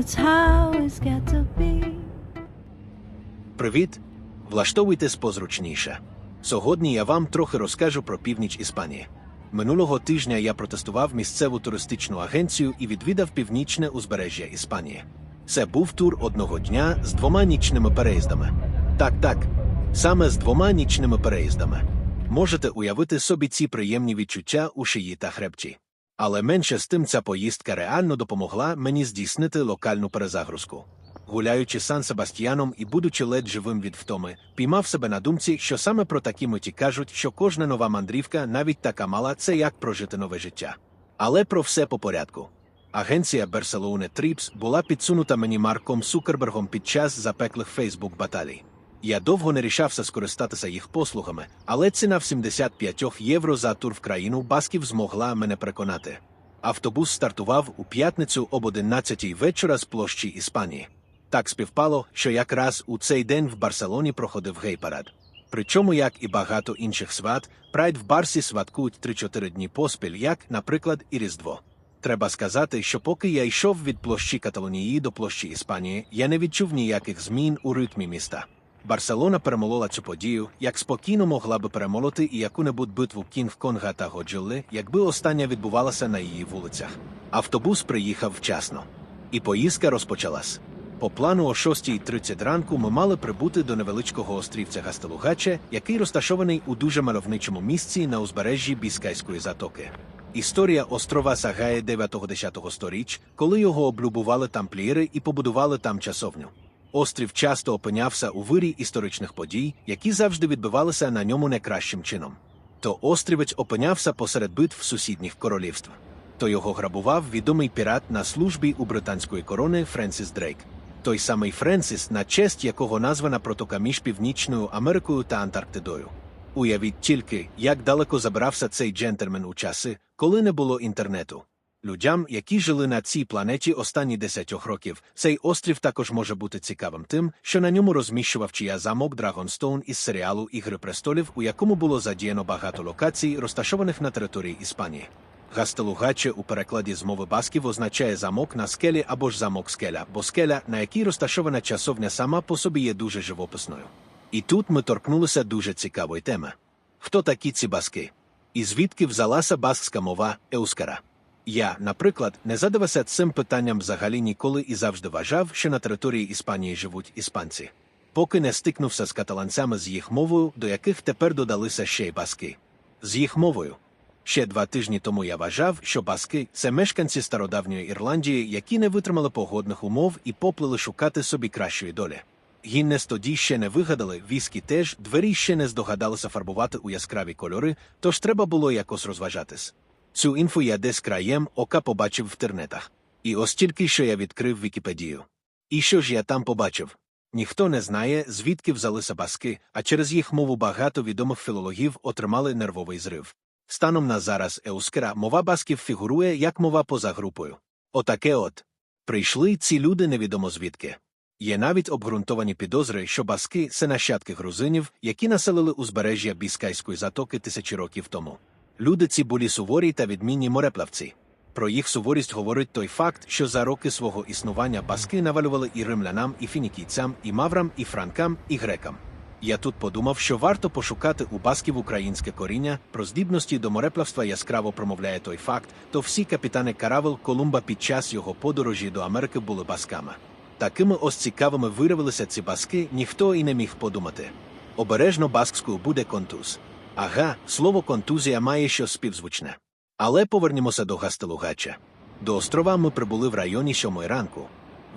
That's how it's got to be. Привіт! Влаштовуйтесь позручніше. Сьогодні я вам трохи розкажу про північ Іспанії. Минулого тижня я протестував місцеву туристичну агенцію і відвідав північне узбережжя Іспанії. Це був тур одного дня з двома нічними переїздами. Так, так, саме з двома нічними переїздами. Можете уявити собі ці приємні відчуття у шиї та хребті. Але менше з тим ця поїздка реально допомогла мені здійснити локальну перезагрузку. Гуляючи Сан Себастьяном і будучи ледь живим від втоми, піймав себе на думці, що саме про такі миті кажуть, що кожна нова мандрівка, навіть така мала, це як прожити нове життя. Але про все по порядку. Агенція Барселони Тріпс була підсунута мені Марком Сукербергом під час запеклих Фейсбук баталій. Я довго не рішався скористатися їх послугами, але ціна в 75 євро за тур в країну Басків змогла мене переконати. Автобус стартував у п'ятницю об 11 вечора з площі Іспанії. Так співпало, що якраз у цей день в Барселоні проходив гей-парад. Причому, як і багато інших свят, Прайд в Барсі святкують 3-4 дні поспіль, як, наприклад, і Різдво. Треба сказати, що поки я йшов від площі Каталонії до площі Іспанії, я не відчув ніяких змін у ритмі міста. Барселона перемолола цю подію, як спокійно могла би перемолоти і яку-небудь битву Кінг-Конга та Годжилли, якби остання відбувалася на її вулицях. Автобус приїхав вчасно, і поїздка розпочалась. По плану о 6.30 ранку ми мали прибути до невеличкого острівця Гастелугаче, який розташований у дуже мальовничому місці на узбережжі Біскайської затоки. Історія острова сягає 9-10 сторіч, коли його облюбували тамплієри і побудували там часовню. Острів часто опинявся у вирі історичних подій, які завжди відбивалися на ньому найкращим чином. То острівець опинявся посеред битв сусідніх королівств. То його грабував відомий пірат на службі у британської корони Френсіс Дрейк. Той самий Френсіс, на честь якого названа протока між Північною Америкою та Антарктидою. Уявіть тільки, як далеко забрався цей джентльмен у часи, коли не було інтернету. Людям, які жили на цій планеті останні десятьох років, цей острів також може бути цікавим тим, що на ньому розміщував чия замок Драгонстоун із серіалу Ігри престолів, у якому було задіяно багато локацій, розташованих на території Іспанії. Гастелугаче у перекладі з мови басків означає замок на скелі або ж замок скеля, бо скеля, на якій розташована часовня сама по собі є дуже живописною. І тут ми торкнулися дуже цікавої теми. Хто такі ці баски? І звідки взялася баскська мова еускара? Я, наприклад, не задавався цим питанням взагалі ніколи і завжди вважав, що на території Іспанії живуть іспанці, поки не стикнувся з каталанцями з їх мовою, до яких тепер додалися ще й баски. З їх мовою. Ще два тижні тому я вважав, що баски це мешканці стародавньої Ірландії, які не витримали погодних умов і поплили шукати собі кращої долі. Гіннес тоді ще не вигадали, віскі теж двері ще не здогадалися фарбувати у яскраві кольори, тож треба було якось розважатись. Цю інфу я десь краєм ока побачив в тернетах. І ось тільки що я відкрив Вікіпедію. І що ж я там побачив? Ніхто не знає, звідки взялися баски, а через їх мову багато відомих філологів отримали нервовий зрив. Станом на зараз еускера мова басків фігурує як мова поза групою. Отаке от. Прийшли ці люди невідомо звідки. Є навіть обґрунтовані підозри, що баски це нащадки грузинів, які населили узбережжя Біскайської затоки тисячі років тому. Люди ці були суворі та відмінні мореплавці. Про їх суворість говорить той факт, що за роки свого існування баски навалювали і римлянам, і фінікійцям, і маврам, і франкам, і грекам. Я тут подумав, що варто пошукати у басків українське коріння, про здібності до мореплавства яскраво промовляє той факт, то всі капітани каравел Колумба під час його подорожі до Америки були басками. Такими ось цікавими виявилися ці баски, ніхто і не міг подумати. Обережно баскською буде контуз. Ага, слово контузія має щось співзвучне. Але повернімося до Гастелугача. До острова ми прибули в районі сьомої ранку.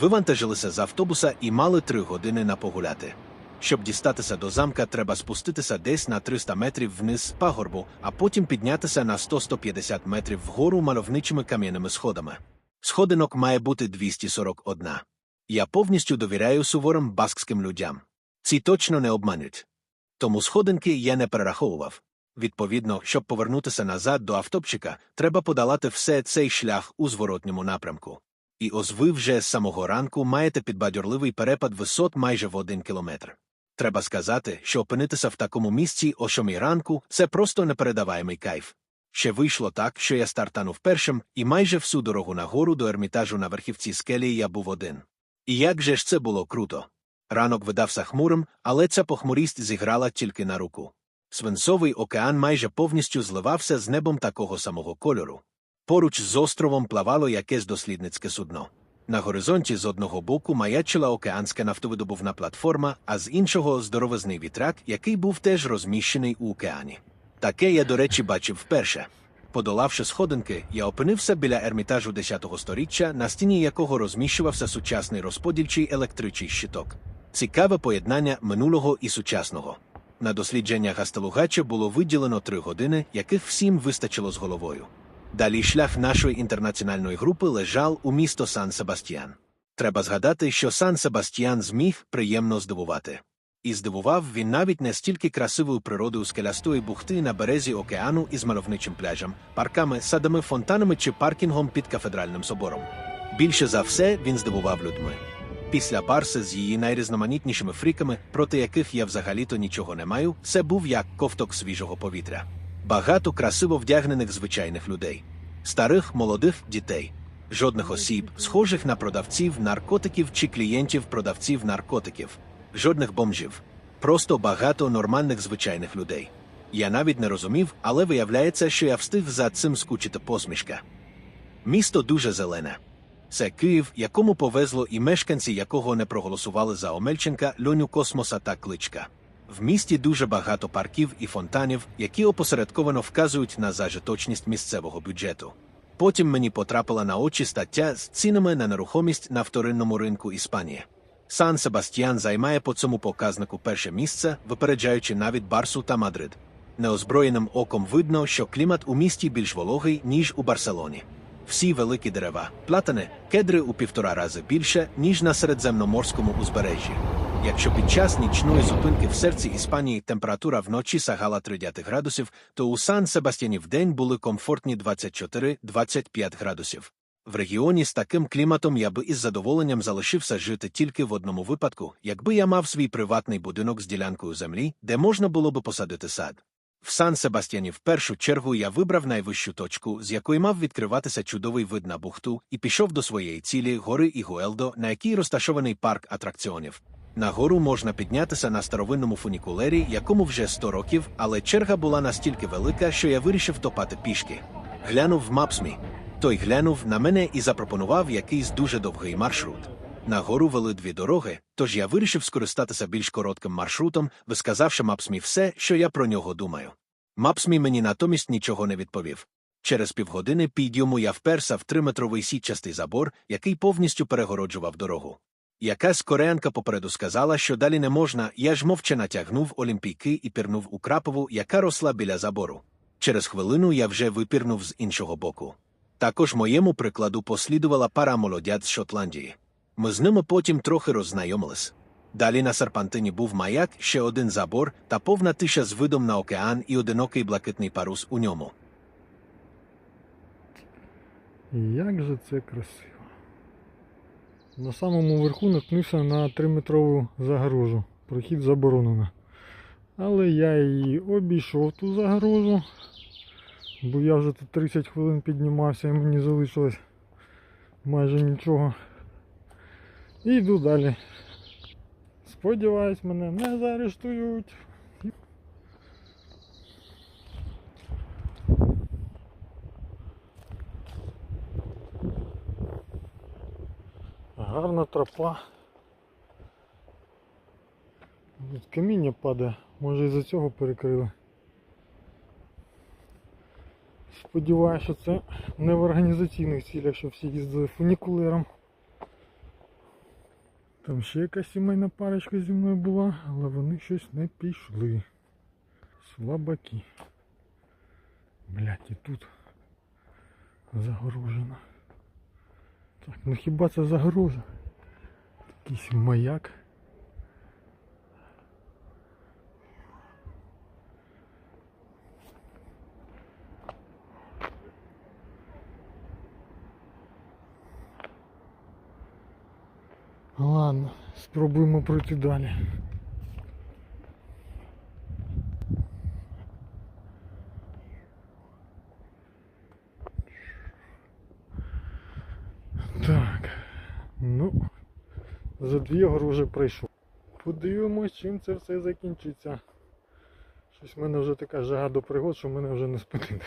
Вивантажилися з автобуса і мали три години на погуляти. Щоб дістатися до замка, треба спуститися десь на 300 метрів вниз з пагорбу, а потім піднятися на 100-150 метрів вгору мальовничими кам'яними сходами. Сходинок має бути 241. Я повністю довіряю суворим баскським людям. Ці точно не обманють. Тому сходинки я не перераховував. Відповідно, щоб повернутися назад до автопчика, треба подолати все цей шлях у зворотньому напрямку. І ось ви вже з самого ранку маєте підбадьорливий перепад висот майже в один кілометр. Треба сказати, що опинитися в такому місці о сьомій ранку це просто непередаваємий кайф. Ще вийшло так, що я стартанув першим, і майже всю дорогу нагору до ермітажу на верхівці скелі я був один. І як же ж це було круто! Ранок видався хмурим, але ця похмурість зіграла тільки на руку. Свинцовий океан майже повністю зливався з небом такого самого кольору. Поруч з островом плавало якесь дослідницьке судно. На горизонті з одного боку маячила океанська нафтовидобувна платформа, а з іншого здоровезний вітрак, який був теж розміщений у океані. Таке я, до речі, бачив вперше. Подолавши сходинки, я опинився біля ермітажу 10-го сторіччя, на стіні якого розміщувався сучасний розподільчий електричий щиток. Цікаве поєднання минулого і сучасного. На дослідження Гастелугача було виділено три години, яких всім вистачило з головою. Далі шлях нашої інтернаціональної групи лежав у місто Сан-Себастьян. Треба згадати, що Сан-Себастьян зміг приємно здивувати. І здивував він навіть не стільки красивою природою скелястої бухти на березі океану із мальовничим пляжем, парками, садами, фонтанами чи паркінгом під кафедральним собором. Більше за все він здивував людьми. Після Барси з її найрізноманітнішими фріками, проти яких я взагалі-то нічого не маю, це був як ковток свіжого повітря. Багато красиво вдягнених звичайних людей, старих, молодих дітей, жодних осіб, схожих на продавців наркотиків чи клієнтів продавців наркотиків, жодних бомжів, просто багато нормальних звичайних людей. Я навіть не розумів, але виявляється, що я встиг за цим скучити посмішка. Місто дуже зелене. Це Київ, якому повезло і мешканці якого не проголосували за Омельченка, Льоню Космоса та Кличка. В місті дуже багато парків і фонтанів, які опосередковано вказують на зажиточність місцевого бюджету. Потім мені потрапила на очі стаття з цінами на нерухомість на вторинному ринку Іспанії. Сан Себастьян займає по цьому показнику перше місце, випереджаючи навіть Барсу та Мадрид. Неозброєним оком видно, що клімат у місті більш вологий, ніж у Барселоні. Всі великі дерева, платани, кедри у півтора рази більше, ніж на середземноморському узбережжі. Якщо під час нічної зупинки в серці Іспанії температура вночі сягала 30 градусів, то у Сан-Себастьяні вдень були комфортні 24-25 градусів. В регіоні з таким кліматом я би із задоволенням залишився жити тільки в одному випадку, якби я мав свій приватний будинок з ділянкою землі, де можна було би посадити сад. В Сан-Себастьяні в першу чергу я вибрав найвищу точку, з якої мав відкриватися чудовий вид на бухту, і пішов до своєї цілі гори Ігуелдо, на якій розташований парк атракціонів. На гору можна піднятися на старовинному фунікулері, якому вже 100 років, але черга була настільки велика, що я вирішив топати пішки. Глянув в Мапсмі. Той глянув на мене і запропонував якийсь дуже довгий маршрут. Нагору вели дві дороги, тож я вирішив скористатися більш коротким маршрутом, висказавши Мапсмі все, що я про нього думаю. Мапсмі мені натомість нічого не відповів. Через півгодини підйому я вперся в триметровий сітчастий забор, який повністю перегороджував дорогу. Якась кореянка попереду сказала, що далі не можна, я ж мовче натягнув олімпійки і пірнув у крапову, яка росла біля забору. Через хвилину я вже випірнув з іншого боку. Також моєму прикладу послідувала пара молодят з Шотландії. Ми з ними потім трохи роззнайомились. Далі на серпантині був маяк, ще один забор та повна тиша з видом на океан і одинокий блакитний парус у ньому. Як же це красиво. На самому верху наткнувся на 3-метрову загорожу. Прохід заборонено. Але я її обійшов ту загорожу, бо я вже тут 30 хвилин піднімався і мені залишилось майже нічого. І йду далі. Сподіваюсь, мене не заарештують. Гарна тропа. Тут каміння падає, може із-за цього перекрили. Сподіваюся, що це не в організаційних цілях, що всі їздили фунікулером. Там ще якась сімейна парочка зі мною була, але вони щось не пішли. Слабаки. Блять, і тут загорожено. Так, ну хіба це загроза? Якийсь маяк. Ладно, спробуємо пройти далі. Так, ну, за дві гори вже прийшов. Подивимось, чим це все закінчиться. Щось в мене вже така жага до пригод, що мене вже не спинить.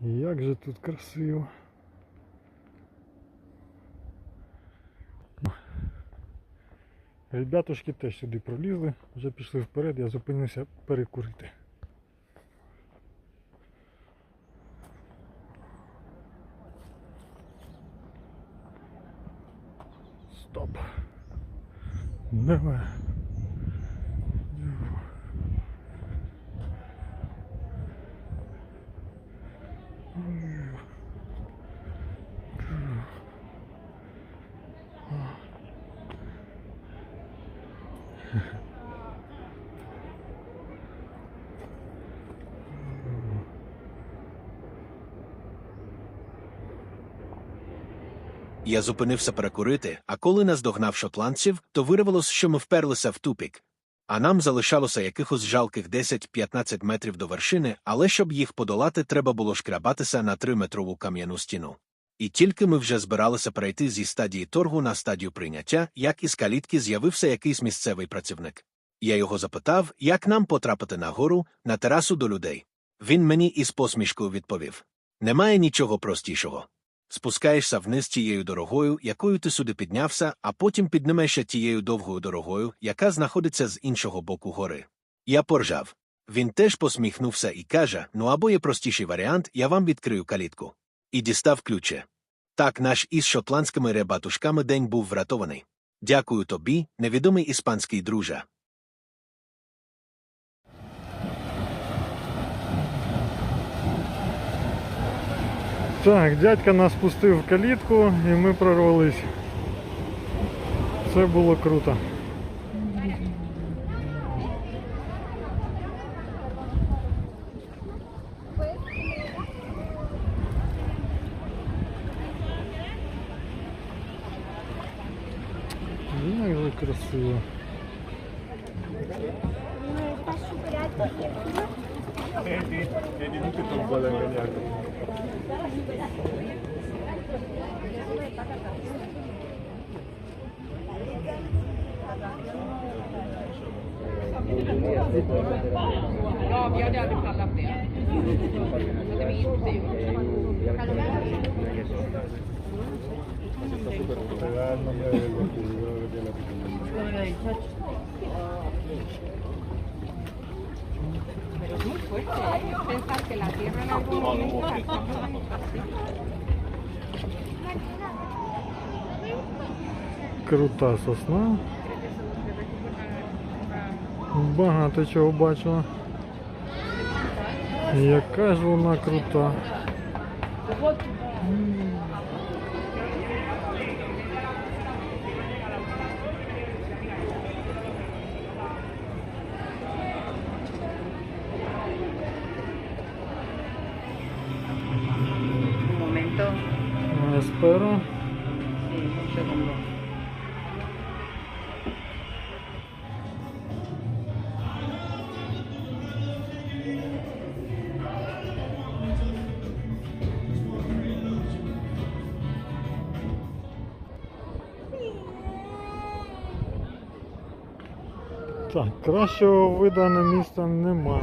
Як же тут красиво. Ребятушки теж сюди пролізли, вже пішли вперед, я зупинився перекурити. Стоп. Давай. Я зупинився перекурити, а коли наздогнав шотландців, то виявилось, що ми вперлися в тупік. А нам залишалося якихось жалких 10-15 метрів до вершини, але щоб їх подолати, треба було шкрабатися на 3-метрову кам'яну стіну. І тільки ми вже збиралися перейти зі стадії торгу на стадію прийняття, як із калітки з'явився якийсь місцевий працівник. Я його запитав, як нам потрапити на гору, на терасу до людей. Він мені із посмішкою відповів: Немає нічого простішого. Спускаєшся вниз тією дорогою, якою ти сюди піднявся, а потім піднимешся тією довгою дорогою, яка знаходиться з іншого боку гори. Я поржав. Він теж посміхнувся і каже: Ну або є простіший варіант, я вам відкрию калітку. І дістав ключе. Так наш із шотландськими ребатушками день був врятований. Дякую тобі, невідомий іспанський друже. Так, дядька нас пустив в калітку і ми прорвались. Це було круто. Як же красиво. Ja, vi hade aldrig pallat det. Så hade vi inte gjort. Pero es muy fuerte. ¿eh? Pensar que la tierra en algún momento Крута сосна. Багато чого бачила. Яка ж вона крута. Un кращого вида на місто нема.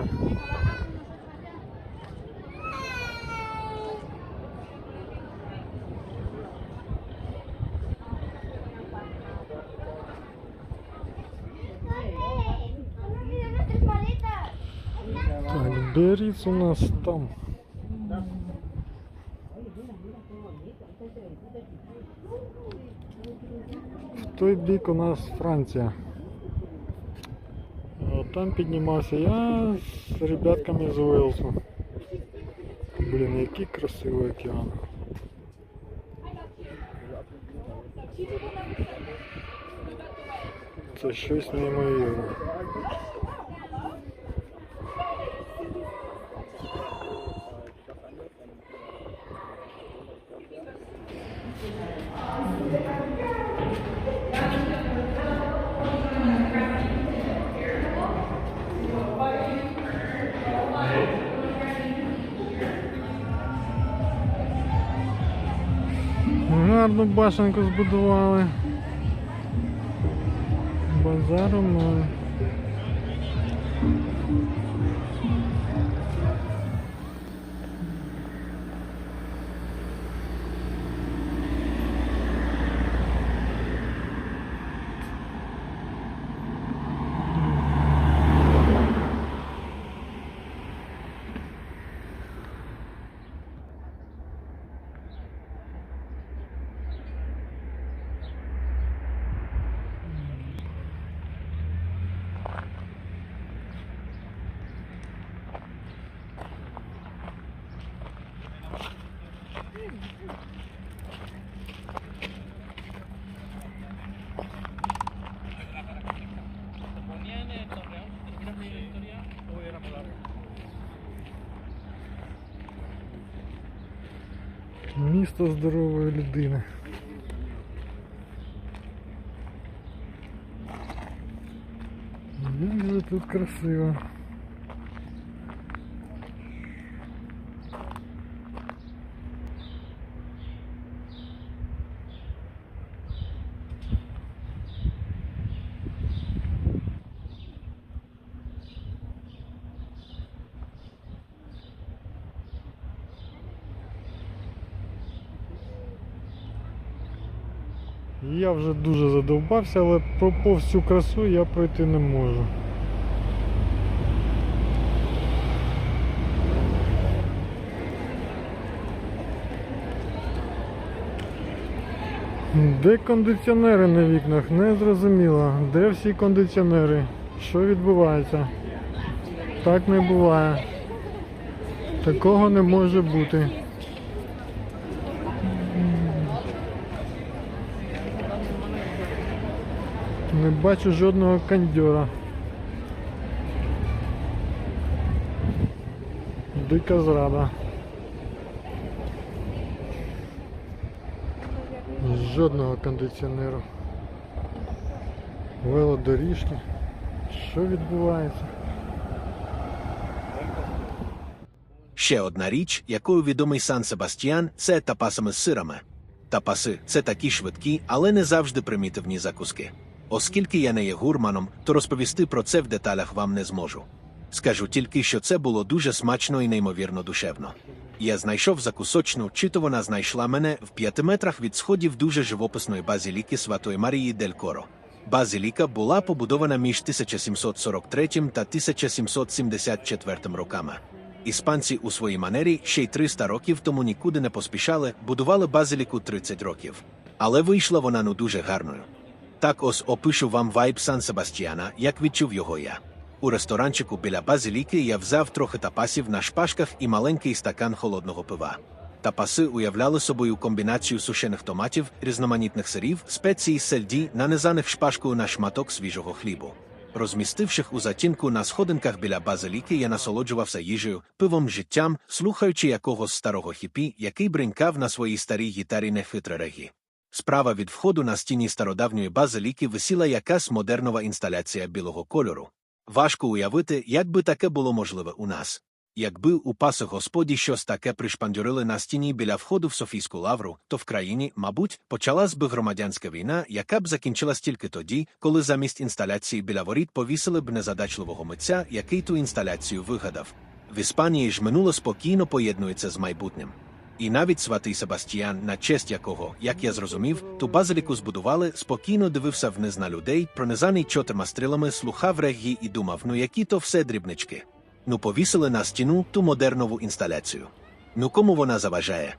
Так, беріться у нас там. В той бік у нас Франція. Там піднімався я з ребятками з Уелсу. Блін, який красивий океан. Це щось неймовірне. Башенку збудували. Базару ноль. Місто здорової людини. Як же тут красиво. Я вже дуже задовбався, але про повз цю красу я пройти не можу. Де кондиціонери на вікнах? Не зрозуміло. Де всі кондиціонери? Що відбувається? Так не буває. Такого не може бути. Не бачу жодного кондьора. Дика зрада. Жодного кондиціонеру. Велодоріжки. Що відбувається? Ще одна річ, якою відомий Сан Себастьян, це тапасами з сирами. Тапаси це такі швидкі, але не завжди примітивні закуски. Оскільки я не є гурманом, то розповісти про це в деталях вам не зможу. Скажу тільки, що це було дуже смачно і неймовірно душевно. Я знайшов закусочну, чи то вона знайшла мене в п'яти метрах від сходів дуже живописної базіліки Святої Марії Дель Коро. Базиліка була побудована між 1743 та 1774 роками. Іспанці у своїй манері ще й 300 років тому нікуди не поспішали, будували базиліку 30 років. Але вийшла вона ну дуже гарною. Так ось опишу вам вайб Сан Себастьяна, як відчув його я. У ресторанчику біля базиліки я взяв трохи тапасів на шпажках і маленький стакан холодного пива. Тапаси уявляли собою комбінацію сушених томатів, різноманітних сирів, спецій, сельді, нанизаних шпажкою на шматок свіжого хлібу. Розмістивших у затінку на сходинках біля базиліки, я насолоджувався їжею, пивом, життям, слухаючи якогось старого хіпі, який бринькав на своїй старій гітарі нехитре регі. Справа від входу на стіні стародавньої базиліки висіла якась модернова інсталяція білого кольору. Важко уявити, як би таке було можливе у нас. Якби у паси господі щось таке пришпандюрили на стіні біля входу в Софійську лавру, то в країні, мабуть, почалась би громадянська війна, яка б закінчилась тільки тоді, коли замість інсталяції біля воріт повісили б незадачливого митця, який ту інсталяцію вигадав. В Іспанії ж минуле спокійно поєднується з майбутнім. І навіть святий Себастьян, на честь якого, як я зрозумів, ту базиліку збудували, спокійно дивився вниз на людей, пронизаний чотирма стрілами, слухав реггі і думав, ну які то все дрібнички. Ну повісили на стіну ту модернову інсталяцію. Ну кому вона заважає?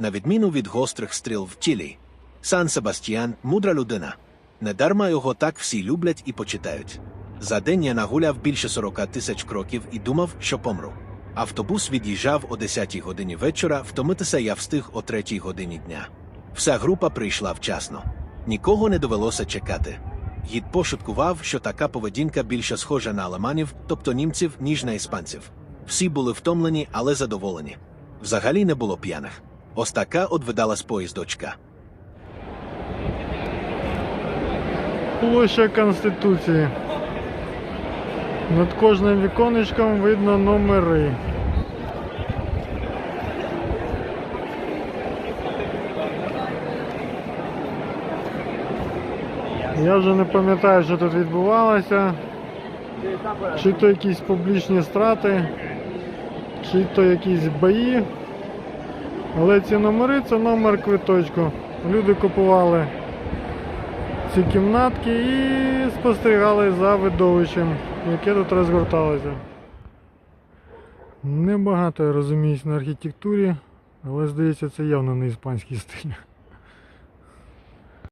На відміну від гострих стріл в тілі. Сан Себастьян мудра людина. Недарма його так всі люблять і почитають. За день я нагуляв більше 40 тисяч кроків і думав, що помру. Автобус від'їжджав о 10 годині вечора, втомитися я встиг о 3 годині дня. Вся група прийшла вчасно. Нікого не довелося чекати. Гід пошуткував, що така поведінка більше схожа на алеманів, тобто німців, ніж на іспанців. Всі були втомлені, але задоволені. Взагалі не було п'яних. Ось така от видалась поїздочка. Площа Конституції. Над кожним віконечком видно номери. Я вже не пам'ятаю, що тут відбувалося. Чи то якісь публічні страти, чи то якісь бої. Але ці номери це номер квиточку. Люди купували ці кімнатки і спостерігали за видовищем, яке тут розгорталося. Небагато я розуміюсь на архітектурі, але здається, це явно не іспанський стиль.